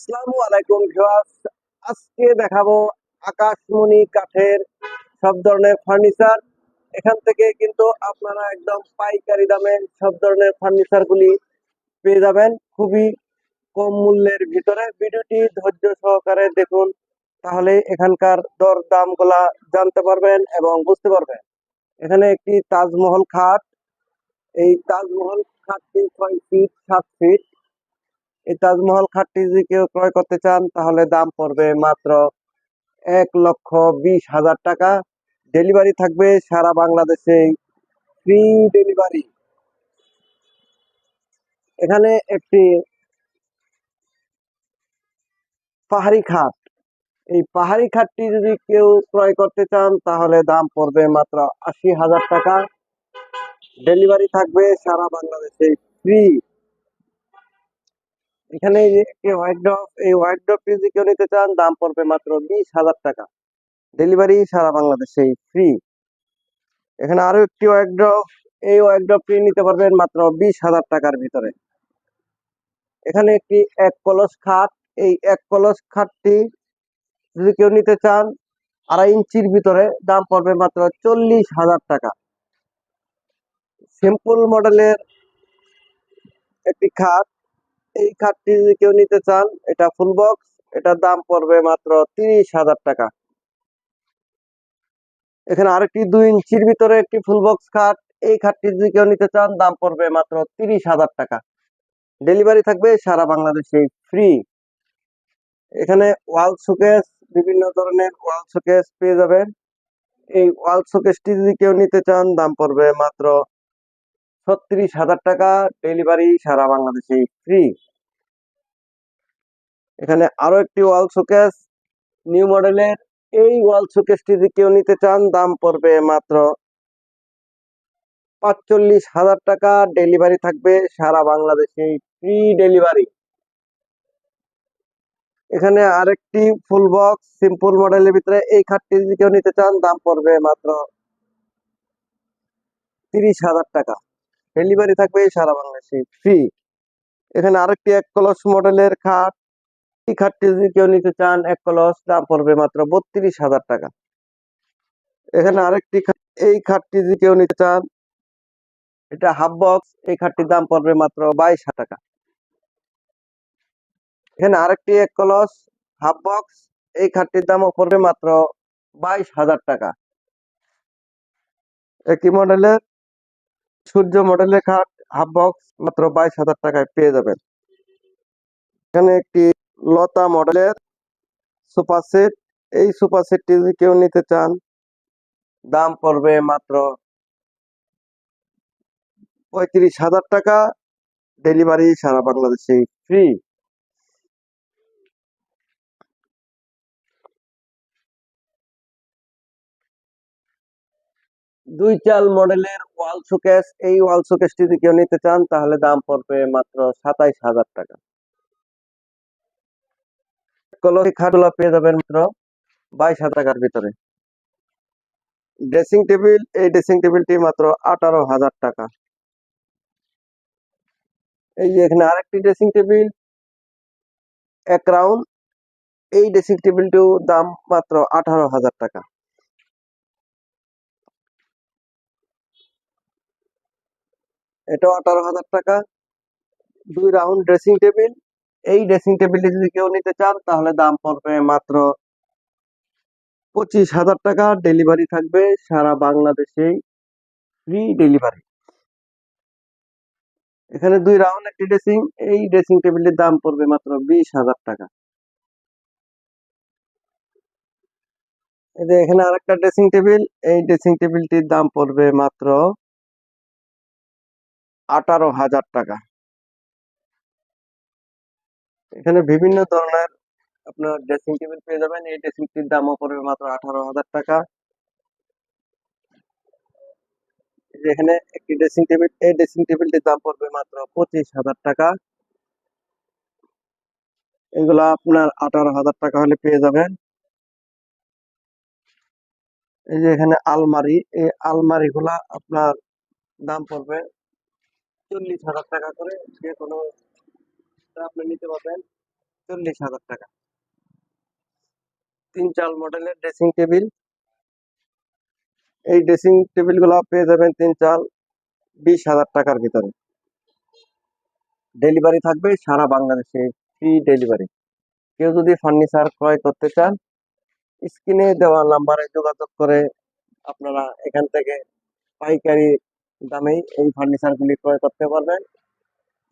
আসসালামু আলাইকুম ভিউয়ার্স। আজকে দেখাবো আকাশমণি কাঠের সব ধরনের ফার্নিচার। এখান থেকে কিন্তু আপনারা একদম পাইকারি দামে সব ধরনের ফার্নিচার গুলি পেয়ে যাবেন খুবই কম মূল্যের ভিতরে। ভিডিওটি ধৈর্য সহকারে দেখুন, তাহলে এখানকার দর দামগুলা জানতে পারবেন এবং বুঝতে পারবেন। এখানে একটি তাজমহল খাট। এই তাজমহল খাটটি ছয় ফিট, সাত ফিট। এই তাজমহল খাটটি যদি কেউ ক্রয় করতে চান, তাহলে দাম পড়বে মাত্র এক লক্ষ বিশ হাজার টাকা। ডেলিভারি থাকবে সারা বাংলাদেশে ফ্রি ডেলিভারি। এখানে একটি পাহাড়ি খাট। এই পাহাড়ি খাটটি যদি কেউ ক্রয় করতে চান, তাহলে দাম পড়বে মাত্র আশি হাজার টাকা। ডেলিভারি থাকবে সারা বাংলাদেশে ফ্রি। এখানে একটি হোয়াইট ড্রপ এই হোয়াইট যদি কেউ নিতে চান, দাম পড়বে মাত্র বিশ হাজার টাকা। ডেলিভারি সারা বাংলাদেশে ফ্রি এখানে আরও একটি হোয়াইট ড্রপ এই হোয়াইট ড্রপটি নিতে পারবেন মাত্র বিশ হাজার টাকার ভিতরে। এখানে একটি এক কলস খাট, এই এক কলস খাটটি যদি কেউ নিতে চান, আড়াই ইঞ্চির ভিতরে দাম পড়বে মাত্র চল্লিশ হাজার টাকা। সিম্পল মডেলের একটি খাট এই খাটটি যদি কেউ নিতে চান, এটা ফুল বক্স এটার দাম পড়বে মাত্র তিরিশ হাজার টাকা। এখানে আরেকটি দুই ইঞ্চির ভিতরে একটি ফুল বক্স খাট, এই খাটটি যদি কেউ নিতে চান, দাম পড়বে মাত্র তিরিশ হাজার টাকা। ডেলিভারি থাকবে সারা বাংলাদেশে ফ্রি। এখানে ওয়াল শোকেস, বিভিন্ন ধরনের ওয়াল শোকেস পেয়ে যাবেন। এই ওয়াল শোকেসটি যদি কেউ নিতে চান, দাম পড়বে মাত্র ছত্রিশ হাজার টাকা ডেলিভারি সারা বাংলাদেশে ফ্রি এখানে আরও একটি ওয়াল শোকেস নিউ মডেলের এই ওয়াল শোকেসটি যদি কেউ নিতে চান, দাম পড়বে মাত্র পাঁচচল্লিশ হাজার টাকা। ডেলিভারি থাকবে সারা বাংলাদেশে ফ্রি ডেলিভারি এখানে আরেকটি ফুল বক্স সিম্পল মডেলের ভিতরে এই খাটটি যদি কেউ নিতে চান, দাম পড়বে মাত্র তিরিশ হাজার টাকা। ডেলিভারি থাকবে সারা বাংলাদেশে ফ্রি এখানে আরেকটি এক কলস মডেলের খাট। এই খাটটি যদি কেউ নিতে চান, এক কলস দাম পড়বে মাত্র বত্রিশ হাজার টাকা। এখানে আরেকটি এই খাটটি যদি কেউ নিতে চান, এটা হাফ বক্স এই খাটটির দাম পড়বে মাত্র বাইশ টাকা। এখানে আরেকটি এক কলস হাফ বক্স এই খাটটির দামও পড়বে মাত্র বাইশ হাজার টাকা। একই মডেলের সূর্য মডেলের খাট, হাফ বক্স, মাত্র বাইশ হাজার টাকায় পেয়ে যাবেন। এখানে একটি লতা মডেলের সোফা সেট। এই সোফা সেটটি যদি কেউ নিতে চান, দাম পড়বে মাত্র পঁয়ত্রিশ হাজার টাকা। ডেলিভারি সারা বাংলাদেশে ফ্রি। দুই চাল মডেলের ওয়াল শোকেস। এই ওয়াল শোকেসটি যদি কেউ নিতে চান, তাহলে দাম পড়বে মাত্র সাতাইশ হাজার টাকা। কলসি খাটগুলো পেয়ে যাবেন মাত্র বাইশ হাজার টাকার ভিতরে। ড্রেসিং টেবিল, এই ড্রেসিং টেবিলটি মাত্র আঠারো হাজার টাকা। এই যে এখানে আরেকটি ড্রেসিং টেবিল, এক রাউন্ড। এই ড্রেসিং টেবিলটিও দাম মাত্র আঠারো হাজার টাকা। এটাও আঠারো হাজার টাকা। দুই রাউন্ড ড্রেসিং টেবিল এই ড্রেসিং টেবিলটি যদি কেউ নিতে চান, তাহলে দাম পড়বে মাত্র পঁচিশ হাজার টাকা। ডেলিভারি থাকবে সারা বাংলাদেশেই। ফ্রি ডেলিভারি এখানে দুই রাউন্ড একটি ড্রেসিং এই ড্রেসিং টেবিলের দাম পড়বে মাত্র বিশ হাজার টাকা। এখানে আরেকটা ড্রেসিং টেবিল এই ড্রেসিং টেবিলটির দাম পড়বে মাত্র আঠারো হাজার টাকা। এখানে বিভিন্ন ধরনের আপনার ড্রেসিং টেবিল পেয়ে যাবেন। এই ড্রেসিং টির দামও পড়বে মাত্র আঠারো হাজার টাকা। এখানে একটি ড্রেসিং টেবিল এই ড্রেসিং টেবিলটির দাম পড়বে মাত্র পঁচিশ হাজার টাকা। এগুলা আপনার আঠারো হাজার টাকা হলে পেয়ে যাবেন। এই যে এখানে আলমারি, এই আলমারি গুলা আপনার দাম পড়বে চল্লিশ হাজার টাকা করে যে কোনো আপনি নিতে পারবেন। চল্লিশ হাজার টাকা। তিন চাল মডেলের ড্রেসিং টেবিল এই ড্রেসিং টেবিলগুলো পেয়ে যাবেন তিন চাল বিশ হাজার টাকার ভিতরে। ডেলিভারি থাকবে সারা বাংলাদেশে ফ্রি ডেলিভারি কেউ যদি ফার্নিচার ক্রয় করতে চান, স্ক্রিনে দেওয়া নাম্বারে যোগাযোগ করে আপনারা এখান থেকে পাইকারি দামেই এই ফার্নিচার গুলি ক্রয় করতে পারবেন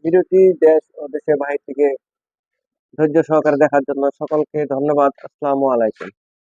ভিডিওটি দেশ ও দেশের বাহির থেকে ধৈর্য সহকারে দেখার জন্য সকলকে ধন্যবাদ। আসসালামু আলাইকুম।